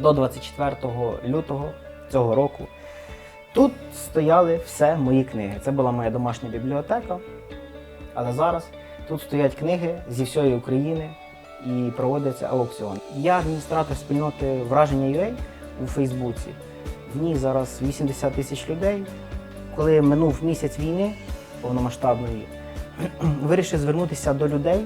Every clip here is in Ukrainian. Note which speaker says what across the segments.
Speaker 1: до 24 лютого цього року. Тут стояли все мої книги. Це була моя домашня бібліотека. Але зараз тут стоять книги зі всієї України і проводиться аукціон. Я адміністратор спільноти враження UA у Фейсбуці. В ній зараз 80 тисяч людей. Коли минув місяць війни повномасштабної, вирішив звернутися до людей,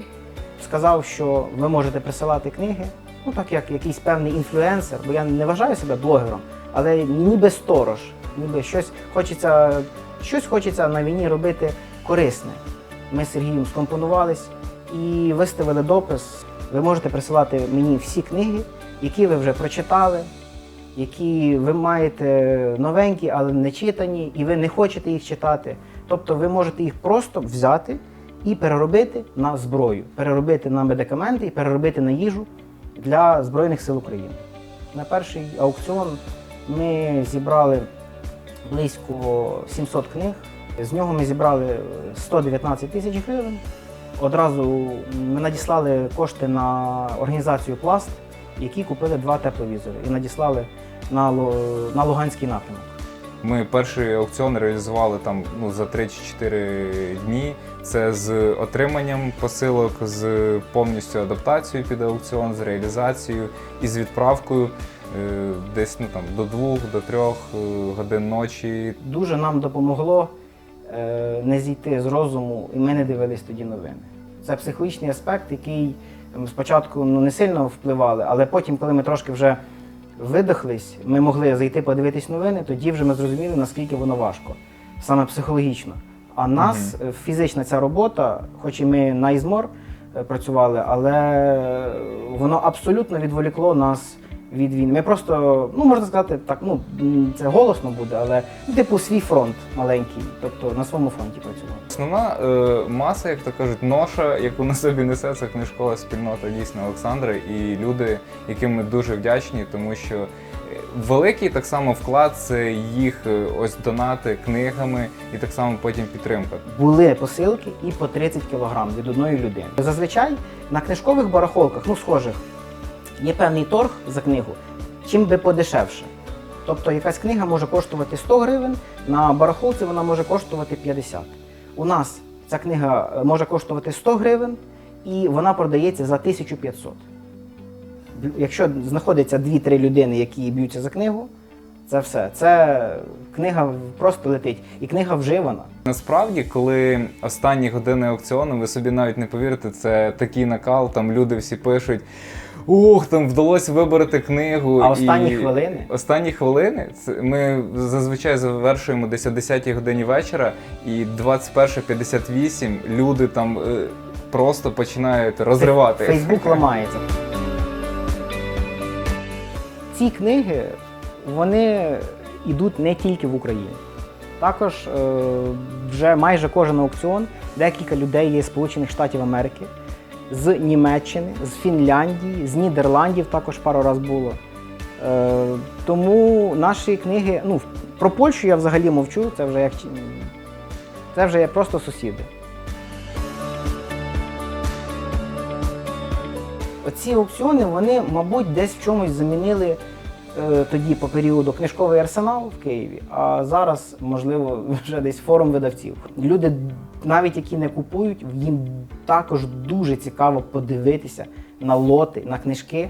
Speaker 1: сказав, що ви можете присилати книги, ну так як якийсь певний інфлюенсер, бо я не вважаю себе блогером, але ніби сторож, ніби щось хочеться, щось хочеться на війні робити корисне. Ми з Сергієм скомпонувались і виставили допис. Ви можете присилати мені всі книги, які ви вже прочитали, які ви маєте новенькі, але не читані, і ви не хочете їх читати. Тобто ви можете їх просто взяти і переробити на зброю, переробити на медикаменти і переробити на їжу для Збройних сил України. На перший аукціон ми зібрали близько 700 книг. З нього ми зібрали 119 тисяч гривень. Одразу ми надіслали кошти на організацію Пласт, які купили два тепловізори і надіслали на, Луганський напрямок.
Speaker 2: Ми перший аукціон реалізували там ну, за 3 чи 4 дні. Це з отриманням посилок, з повністю адаптацією під аукціон, з реалізацією і з відправкою е, десь ну, там, до 2 до 3 годин ночі.
Speaker 1: Дуже нам допомогло е, не зійти з розуму, і ми не дивились тоді новини. Це психологічний аспект, який спочатку ну, не сильно впливали, але потім, коли ми трошки вже видихлись, ми могли зайти подивитись новини, тоді вже ми зрозуміли, наскільки воно важко, саме психологічно. А нас угу. фізична ця робота, хоч і ми на ізмор е, працювали, але воно абсолютно відволікло нас від війни. Ми просто, ну можна сказати, так, ну це голосно буде, але ну, типу свій фронт маленький, тобто на своєму фронті працювали.
Speaker 2: Основна е, маса, як то кажуть, ноша, яку на собі несе, це книжкова спільнота дійсно Олександра і люди, яким ми дуже вдячні, тому що е, великий так само вклад це їх е, ось донати книгами і так само потім підтримка.
Speaker 1: Були посилки і по 30 кг від одної людини. Зазвичай на книжкових барахолках, ну схожих, є певний торг за книгу, чим би подешевше. Тобто якась книга може коштувати 100 гривень, на барахолці вона може коштувати 50. У нас ця книга е, може коштувати 100 гривень і вона продається за 1500. Якщо знаходиться 2-3 людини, які б'ються за книгу, це все. Це книга просто летить. І книга вживана.
Speaker 2: Насправді, коли останні години аукціону, ви собі навіть не повірите, це такий накал, там люди всі пишуть. Ух, там вдалося вибороти книгу.
Speaker 1: А останні
Speaker 2: і...
Speaker 1: хвилини
Speaker 2: Останні хвилини це ми зазвичай завершуємо десь о 10 годині вечора, і 21.58 люди там е, просто починають розривати.
Speaker 1: Фейсбук ламається. Ці книги вони йдуть не тільки в Україні. Також е, вже майже кожен аукціон декілька людей є з Сполучених Штатів Америки, з Німеччини, з Фінляндії, з Нідерландів також пару раз було. Е, тому наші книги, ну про Польщу я взагалі мовчу, це вже як це вже є просто сусіди. Оці аукціони, вони, мабуть, десь в чомусь замінили тоді по періоду книжковий арсенал в Києві, а зараз, можливо, вже десь форум видавців. Люди, навіть які не купують, їм також дуже цікаво подивитися на лоти, на книжки.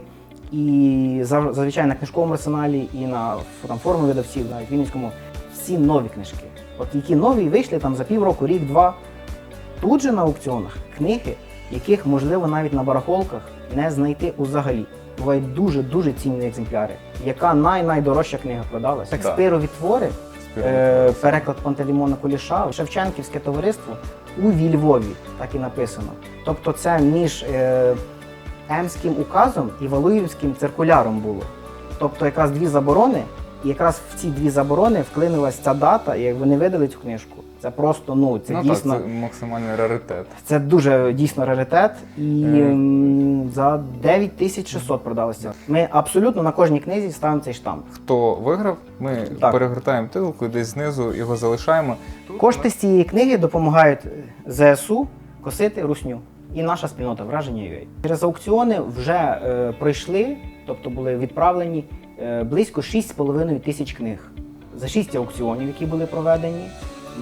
Speaker 1: І зазвичай на книжковому арсеналі, і на там, форумі видавців, навіть Вінницькому, всі нові книжки. От які нові вийшли там за півроку, рік-два. Тут же на аукціонах книги, яких можливо навіть на барахолках не знайти взагалі. Бувають дуже-дуже цінні екземпляри. Яка най-найдорожча книга продалась?
Speaker 2: Да.
Speaker 1: Шекспирові твори, е, переклад Пантелеймона Куліша, Шевченківське товариство у Вільвові, так і написано. Тобто це між е, Емським указом і Валуївським циркуляром було. Тобто якраз дві заборони, і якраз в ці дві заборони вклинилась ця дата, і вони видали цю книжку. Це просто ну це
Speaker 2: ну,
Speaker 1: дійсно.
Speaker 2: так, це максимальний раритет.
Speaker 1: Це дуже дійсно раритет, і
Speaker 2: Е.
Speaker 1: м, за 9600 продалося. Ми абсолютно на кожній книзі ставимо цей штамп.
Speaker 2: Хто виграв, ми
Speaker 1: Так.
Speaker 2: перегортаємо тилку, десь знизу його залишаємо.
Speaker 1: Кошти з цієї книги допомагають ЗСУ косити русню. І наша спільнота враження UA. Через аукціони вже е, пройшли, тобто були відправлені е, близько 6,5 тисяч книг. За 6 аукціонів, які були проведені,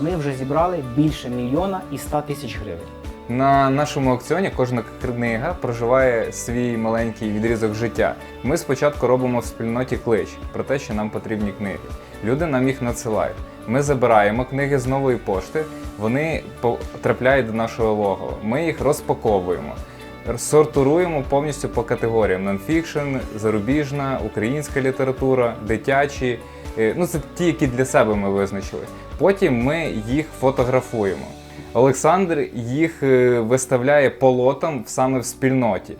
Speaker 1: ми вже зібрали більше мільйона і 100 тисяч гривень.
Speaker 2: На нашому аукціоні кожна книга проживає свій маленький відрізок життя. Ми спочатку робимо в спільноті клич про те, що нам потрібні книги. Люди нам їх надсилають. Ми забираємо книги з нової пошти, вони потрапляють до нашого лого. Ми їх розпаковуємо. Сортуруємо повністю по категоріям: нонфікшн, зарубіжна, українська література, дитячі. Е, Ну, це ті, які для себе ми визначили. Потім ми їх фотографуємо. Олександр їх е, виставляє по лотам саме в спільноті.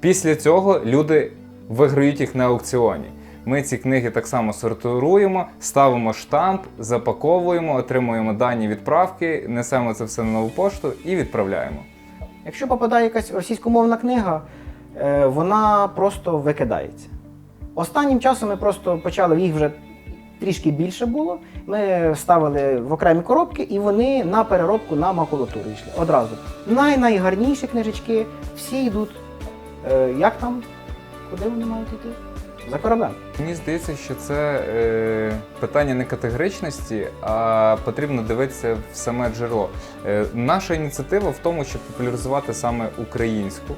Speaker 2: Після цього люди виграють їх на аукціоні. Ми ці книги так само сортуємо, ставимо штамп, запаковуємо, отримуємо дані відправки, несемо це все на нову пошту і відправляємо.
Speaker 1: Якщо попадає якась російськомовна книга, е, вона просто викидається. Останнім часом ми просто почали, їх вже трішки більше було. Ми ставили в окремі коробки, і вони на переробку на макулатуру йшли одразу. Най-найгарніші книжечки всі йдуть. Е, Як там? Куди вони мають йти? За кораблем.
Speaker 2: Мені здається, що це е, питання не категоричності, а потрібно дивитися в саме джерело. Е, наша ініціатива в тому, щоб популяризувати саме українську.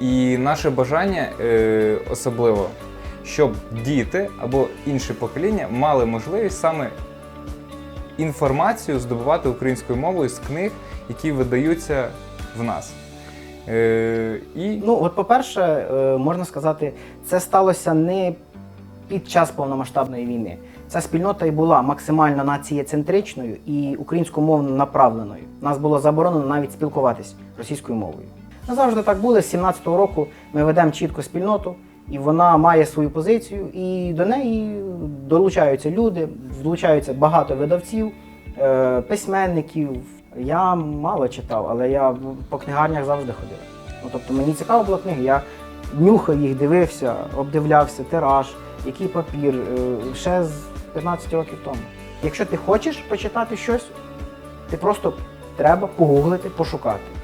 Speaker 2: І наше бажання е, особливо, щоб діти або інші покоління мали можливість саме інформацію здобувати українською мовою з книг, які видаються в нас. Е, і
Speaker 1: Ну, от, по-перше, е, можна сказати, це сталося не під час повномасштабної війни. Ця спільнота і була максимально націєцентричною і українськомовно направленою. Нас було заборонено навіть спілкуватись російською мовою. Назавжди так було. З 17-го року ми ведемо чітко спільноту, і вона має свою позицію, і до неї долучаються люди, долучаються багато видавців, е, письменників. Я мало читав, але я по книгарнях завжди ходив. Ну, тобто мені цікаво було книги, я нюхав їх, дивився, обдивлявся, тираж, який папір, е, ще з 15 років тому. Якщо ти хочеш почитати щось, ти просто треба погуглити, пошукати.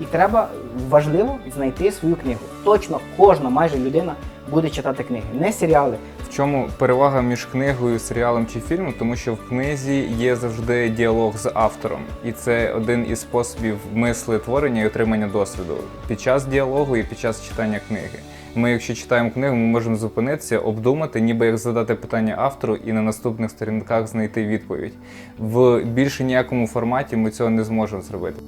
Speaker 1: І треба важливо знайти свою книгу. Точно кожна майже людина буде читати книги, не серіали.
Speaker 2: В чому перевага між книгою, серіалом чи фільмом? Тому що в книзі є завжди діалог з автором, і це один із способів мисли творення і отримання досвіду під час діалогу і під час читання книги. Ми, якщо читаємо книгу, ми можемо зупинитися, обдумати, ніби як задати питання автору і на наступних сторінках знайти відповідь. В більше ніякому форматі ми цього не зможемо зробити.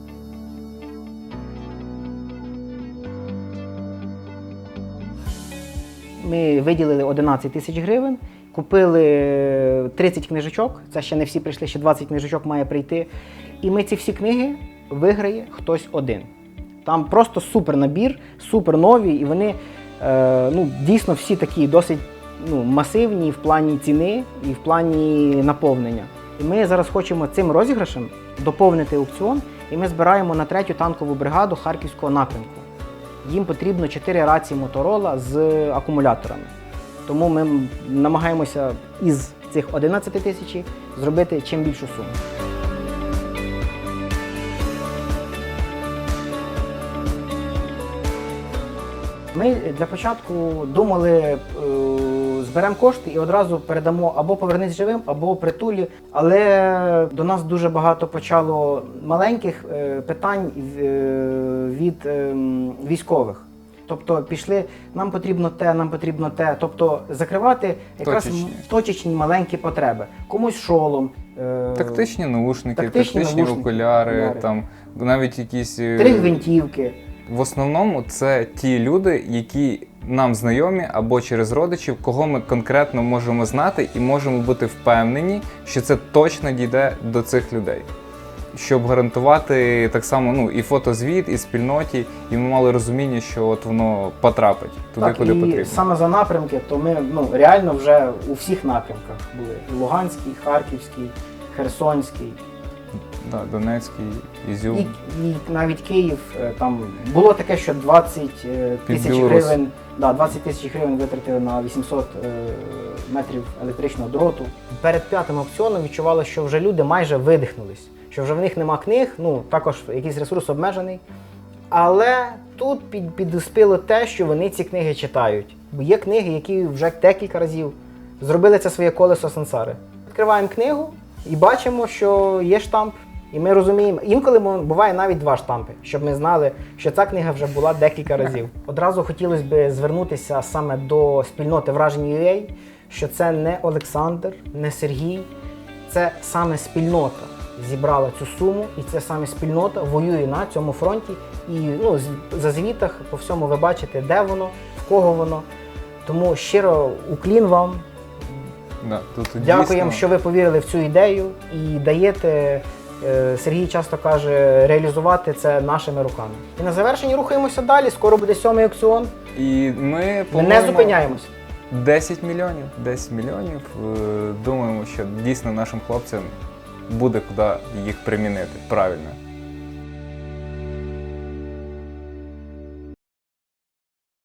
Speaker 1: Ми виділили 11 тисяч гривень, купили 30 книжечок. Це ще не всі прийшли, ще 20 книжечок має прийти. І ми ці всі книги виграє хтось один. Там просто супер набір, супер нові, і вони е, ну, дійсно всі такі досить ну, масивні в плані ціни і в плані наповнення. І ми зараз хочемо цим розіграшем доповнити аукціон, і ми збираємо на третю танкову бригаду Харківського напрямку їм потрібно 4 рації Моторола з акумуляторами. Тому ми намагаємося із цих 11 тисяч зробити чим більшу суму. Ми для початку думали, е, зберемо кошти і одразу передамо або повернись живим, або притулі. Але до нас дуже багато почало маленьких е, питань е, від е, військових. Тобто пішли, нам потрібно те, нам потрібно те. Тобто закривати якраз
Speaker 2: Точечні.
Speaker 1: точечні маленькі потреби. Комусь шолом. е,
Speaker 2: Тактичні наушники,
Speaker 1: тактичні
Speaker 2: тактичні,
Speaker 1: наушники,
Speaker 2: окуляри,
Speaker 1: окуляри.
Speaker 2: там навіть якісь
Speaker 1: Три гвинтівки.
Speaker 2: В основному це ті люди, які нам знайомі або через родичів, кого ми конкретно можемо знати і можемо бути впевнені, що це точно дійде до цих людей. Щоб гарантувати так само ну, і фотозвіт, і спільноті, і ми мали розуміння, що от воно потрапить туди,
Speaker 1: так,
Speaker 2: куди
Speaker 1: і
Speaker 2: потрібно.
Speaker 1: саме за напрямки, то ми ну, реально вже у всіх напрямках були. І Луганський, Харківський, Херсонський,
Speaker 2: Да, Донецький, Ізюм.
Speaker 1: і, і навіть Київ. е, Там було таке, що 20 е,
Speaker 2: Під
Speaker 1: тисяч гривень, да, 20 тисяч гривень витратили на 800 е, метрів електричного дроту. Перед п'ятим аукціоном відчувало, що вже люди майже видихнулись, що вже в них нема книг, ну також якийсь ресурс обмежений. Але тут під, підуспіло те, що вони ці книги читають. Бо є книги, які вже декілька разів зробили це своє колесо сансари. Відкриваємо книгу і бачимо, що є штамп. І ми розуміємо, інколи буває навіть два штампи, щоб ми знали, що ця книга вже була декілька разів. Одразу хотілося б звернутися саме до спільноти вражень UA, що це не Олександр, не Сергій, це саме спільнота зібрала цю суму, і це саме спільнота воює на цьому фронті. І ну, за звітах по всьому ви бачите, де воно, в кого воно. Тому щиро уклін вам.
Speaker 2: Да, тут
Speaker 1: Дякуємо,
Speaker 2: дійсно-
Speaker 1: що ви повірили в цю ідею і даєте. е, Сергій часто каже, реалізувати це нашими руками. І на завершенні рухаємося далі. Скоро буде сьомий аукціон.
Speaker 2: І ми
Speaker 1: Ми не
Speaker 2: плануємо
Speaker 1: зупиняємось.
Speaker 2: 10 мільйонів. 10 мільйонів. Е, Думаємо, що дійсно нашим хлопцям буде куди їх примінити правильно.